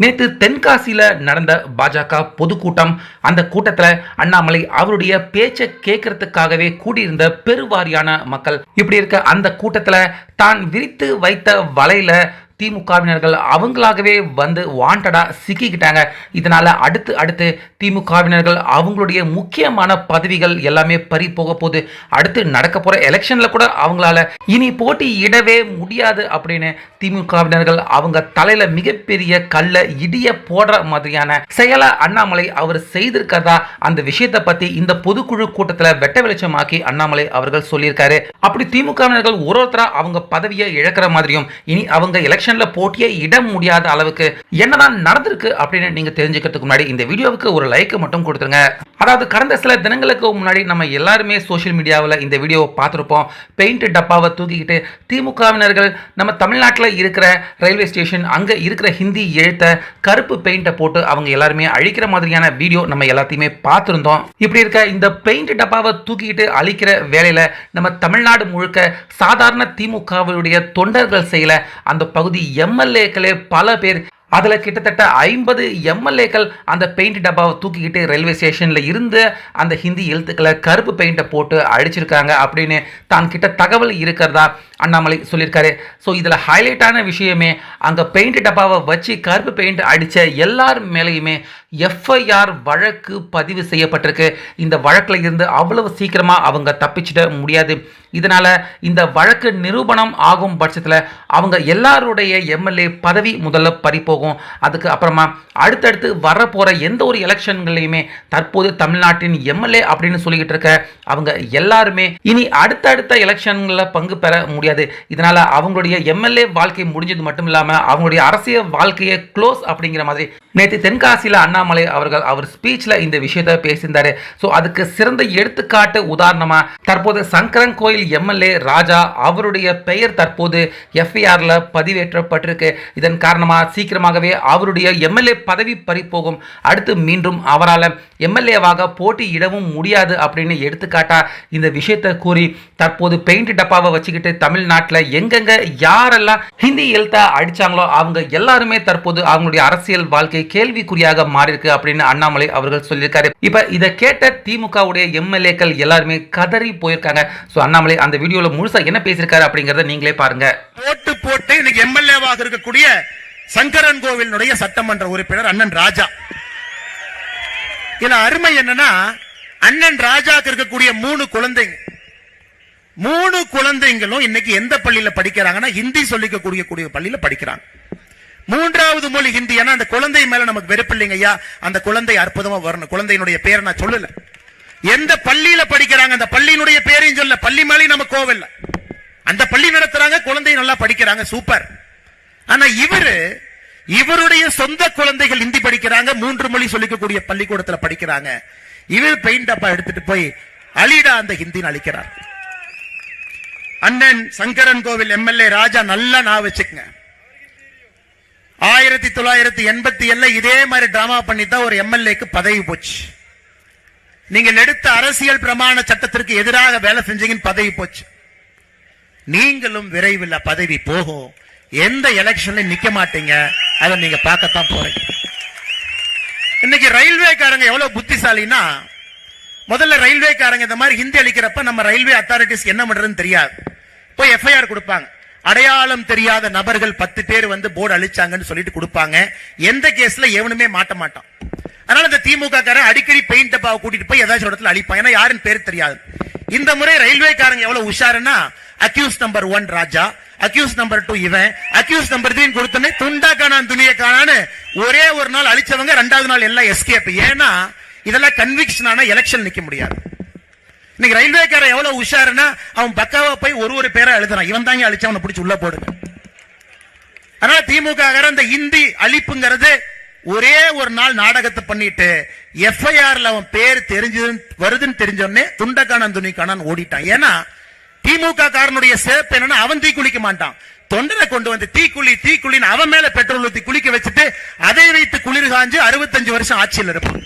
நேற்று தென்காசியில நடந்த பாஜக பொதுக்கூட்டம். அந்த கூட்டத்துல அண்ணாமலை அவருடைய பேச்சை கேட்கறதுக்காகவே கூடியிருந்த பெருவாரியான மக்கள். இப்படி இருக்க அந்த கூட்டத்துல தான் விரித்து வைத்த வலையில திமுகவினர்கள் அவங்களாகவே வந்து வாண்டடாக சிக்கிக்கிட்டாங்க. இதனால அடுத்து அடுத்து திமுகவினர்கள் அவங்களுடைய முக்கியமான பதவிகள் எல்லாமே பறி போக போகுது. அடுத்து நடக்க போற எலெக்ஷன்ல கூட அவங்களால இனி போட்டி இடவே முடியாது அப்படின்னு திமுகவினர்கள் அவங்க தலையில் மிகப்பெரிய கல்ல இடிய போடுற மாதிரியான செயலை அண்ணாமலை அவர் செய்திருக்கிறதா அந்த விஷயத்தை பத்தி இந்த பொதுக்குழு கூட்டத்துல வெட்ட வெளிச்சமாக்கி அண்ணாமலை அவர்கள் சொல்லியிருக்காரு. அப்படி திமுகவினர்கள் ஒரு ஒருத்தரா அவங்க பதவியை இழக்கிற மாதிரியும் இனி அவங்க எலெக்ஷன் எலெக்ஷன்ல போட்டியே இட முடியாத அளவுக்கு என்னதான் நடந்திருக்கு அப்படின்னு நீங்கள் தெரிஞ்சுக்கிறதுக்கு முன்னாடி இந்த வீடியோவுக்கு ஒரு லைக் மட்டும் கொடுத்துருங்க. அதாவது கடந்த சில தினங்களுக்கு முன்னாடி நம்ம எல்லாருமே சோஷியல் மீடியாவில் இந்த வீடியோவை பார்த்துருப்போம். பெயிண்ட் டப்பாவை தூக்கிக்கிட்டு திமுகவினர்கள் நம்ம தமிழ்நாட்டில் இருக்கிற ரயில்வே ஸ்டேஷன் அங்கே இருக்கிற ஹிந்தி எழுத்த கருப்பு பெயிண்டை போட்டு அவங்க எல்லாருமே அழிக்கிற மாதிரியான வீடியோ நம்ம எல்லாத்தையுமே பார்த்துருந்தோம். இப்படி இருக்க இந்த பெயிண்ட் டப்பாவை தூக்கிக்கிட்டு அழிக்கிற வேலையில் நம்ம தமிழ்நாடு முழுக்க சாதாரண திமுகவுடைய தொண்டர்கள் செய்யல அந்த பகுதி எம்எல்ஏக்களே பல பேர் அதில் கிட்டத்தட்ட ஐம்பது எம்எல்ஏக்கள் அந்த பெயிண்ட் டப்பாவை தூக்கிக்கிட்டு ரயில்வே ஸ்டேஷனில் இருந்து அந்த ஹிந்தி எழுத்துக்களை கருப்பு பெயிண்டை போட்டு அழிச்சிருக்காங்க அப்படின்னு தான் கிட்ட தகவல் இருக்கிறதா அண்ணாமலை சொல்லியிருக்காரு. ஸோ இதில் ஹைலைட்டான விஷயமே அங்கே பெயிண்ட் டப்பாவை வச்சு கருப்பு பெயிண்ட் அடித்த எல்லார் மேலேயுமே எஃப்ஐஆர் வழக்கு பதிவு செய்யப்பட்டிருக்கு. இந்த வழக்கில் இருந்து அவ்வளவு சீக்கிரமாக அவங்க தப்பிச்சிட முடியாது. இதனால் இந்த வழக்கு நிரூபணம் ஆகும் பட்சத்தில் அவங்க எல்லாருடைய எம்எல்ஏ பதவி முதல்ல பறிப்போகும். அதுக்கு அப்புறமா அடுத்தடுத்து வரப்போகிற எந்த ஒரு எலெக்ஷன்களையுமே தற்போது தமிழ்நாட்டின் எம்எல்ஏ அப்படின்னு சொல்லிக்கிட்டு இருக்க அவங்க எல்லாருமே இனி அடுத்தடுத்த எலெக்ஷன்களில் பங்கு பெற முடியாது. இதனால் அவங்களுடைய எம்எல்ஏ வாழ்க்கை முடிஞ்சது மட்டும் இல்லாமல் அவங்களுடைய அரசியல் வாழ்க்கையை க்ளோஸ் அப்படிங்கிற மாதிரி நேற்று தென்காசியில் அண்ணாமலை அவர்கள் அவர் ஸ்பீச்சில் இந்த விஷயத்தை பேசியிருந்தாரு. ஸோ அதுக்கு சிறந்த எடுத்துக்காட்டு உதாரணமாக தற்போது சங்கரன் கோயில் எம்எல்ஏ ராஜா அவருடைய பெயர் தற்போது எஃப்ஐஆரில் பதிவேற்றப்பட்டிருக்கு. இதன் காரணமாக சீக்கிரமாகவே அவருடைய எம்எல்ஏ பதவி பறிப்போகும் அடுத்து மீண்டும் அவரால் எம்எல்ஏவாக போட்டியிடவும் முடியாது அப்படின்னு எடுத்துக்காட்டா இந்த விஷயத்தை கூறி தற்போது பெயிண்ட் டப்பாவை வச்சுக்கிட்டு தமிழ்நாட்டில் எங்கெங்க யாரெல்லாம் ஹிந்தி எழுத்த அடிச்சாங்களோ அவங்க எல்லாருமே தற்போது அவங்களுடைய அரசியல் வாழ்க்கை கேள்விக்குறியாக மாறியிருக்கு அப்படின்னு அண்ணாமலை அவர்கள் சொல்லியிருக்காரு. இப்ப இதை கேட்ட திமுகவுடைய எம்எல்ஏக்கள் எல்லாருமே கதறி போயிருக்காங்க. ஸோ அண்ணாமலை அந்த வீடியோல முழுசா என்ன பேசியிருக்காரு அப்படிங்கறத நீங்களே பாருங்க. போட்டு போட்டு இன்னைக்கு எம்எல்ஏவாக இருக்கக்கூடிய சங்கரன் கோவிலுடைய சட்டமன்ற உறுப்பினர் அண்ணன் ராஜா. இதுல அருமை என்னன்னா அண்ணன் ராஜாக்கு இருக்கக்கூடிய மூணு குழந்தைங்க மூணு குழந்தைங்களும் இன்னைக்கு எந்த பள்ளியில படிக்கிறாங்கன்னா ஹிந்தி சொல்லிக்கக்கூடிய கூடிய பள்ளியில படிக்கிறாங்க. மூன்றாவது மொழி ஹிந்தி. ஏன்னா அந்த குழந்தை மேல நமக்கு வெறுப்பு இல்லைங்க ஐயா. அந்த குழந்தை அற்புதமா வரணும். குழந்தையினுடைய பேரை நான் சொல்லல. எந்த பள்ளியில படிக்கிறாங்க அந்த பள்ளியினுடைய பேரையும் சொல்ல பள்ளி மேலேயும் நம்ம கோவில் அந்த பள்ளி நடத்துறாங்க குழந்தை நல்லா படிக்கிறாங்க. சூப்பர். ஆனா இவரு இவருடைய சொந்த குழந்தைகள் ஹிந்தி படிக்கிறாங்க மூன்று மொழி சொல்லிக்கக்கூடிய பள்ளிக்கூடத்துல படிக்கிறாங்க. இவர் பெயிண்ட் அப்பா எடுத்துட்டு போய் அலிடா அந்த ஹிந்தின்னு அழிக்கிறார். அண்ணன் சங்கரன் கோவில் எம்எல்ஏ ராஜா நல்லா நான் வச்சுக்கங்க. ஆயிரத்தி தொள்ளாயிரத்தி எண்பத்தி ஏழுல இதே மாதிரி டிராமா பண்ணி தான் ஒரு எம்எல்ஏக்கு பதவி போச்சு. நீங்கள் எடுத்த அரசியல் பிரமாண சட்டத்திற்கு எதிராக வேலை செஞ்சீங்கன்னு பதவி போச்சு. நீங்களும் விரைவில் பதவி போகும். எந்த எலெக்ஷன்ல நிக்க மாட்டீங்க? அதை நீங்க பார்க்கத்தான் போறீங்க. இன்னைக்கு ரயில்வேக்காரங்க எவ்வளவு புத்திசாலினா முதல்ல ரயில்வேக்காரங்க இந்த மாதிரி ஹிந்தி அளிக்கிறப்ப நம்ம ரயில்வே அத்தாரிட்டிஸ் என்ன பண்றதுன்னு தெரியாது. போய் எஃப்ஐஆர் கொடுப்பாங்க. அடையாளம் தெரியாத நபர்கள் பத்து பேர் வந்து போர்டு அழிச்சாங்கன்னு சொல்லிட்டு கொடுப்பாங்க. எந்த கேஸ்ல எவனுமே மாட்ட மாட்டான். அதனால இந்த திமுக காரன் அடிக்கடி பெயிண்ட் டப்பாவை கூட்டிட்டு போய் ஏதாச்சும் இடத்துல அழிப்பான். ஏன்னா யாருன்னு பேர் தெரியாது. இந்த முறை ரயில்வேக்காரங்க எவ்வளவு உஷாருன்னா accused number one Raja accused number two இவன் அக்யூஸ் நம்பர் த்ரீ கொடுத்தனே துண்டா காணான் துணியை காணான்னு ஒரே ஒரு நாள் அழிச்சவங்க ரெண்டாவது நாள் எல்லாம் எஸ்கேப் ஏன்னா இதெல்லாம் கன்விக்ஷன் ஆனா எலெக்ஷன் நிக்க முடியாது. இன்னைக்கு ரயில்வேக்காரன் எவ்வளவு உஷாருன்னா அவன் பக்காவா போய் ஒரு ஒரு பேரா எழுதுறான். இவன் தாங்க அழிச்சவனை பிடிச்சி உள்ள போடுங்க. அதனால திமுக அந்த இந்தி அழிப்புங்கிறது ஒரே ஒரு நாள் நாடகத்தை பண்ணிட்டு எஃப்ஐஆர்ல அவன் பேர் தெரிஞ்சது வருதுன்னு தெரிஞ்சோடனே துண்டக்கானன் துணிக்கானன் ஓடிட்டான். ஏன்னா திமுக காரனுடைய சிறப்பு என்னன்னா அவன் தீ குளிக்க மாட்டான். தொண்டரை கொண்டு வந்து தீக்குழி தீக்குழின்னு அவன் மேல பெட்ரோல் ஊத்தி குளிக்க வச்சுட்டு அதை வைத்து குளிர் காஞ்சு அறுபத்தஞ்சு வருஷம் ஆட்சியில் இருப்பான்.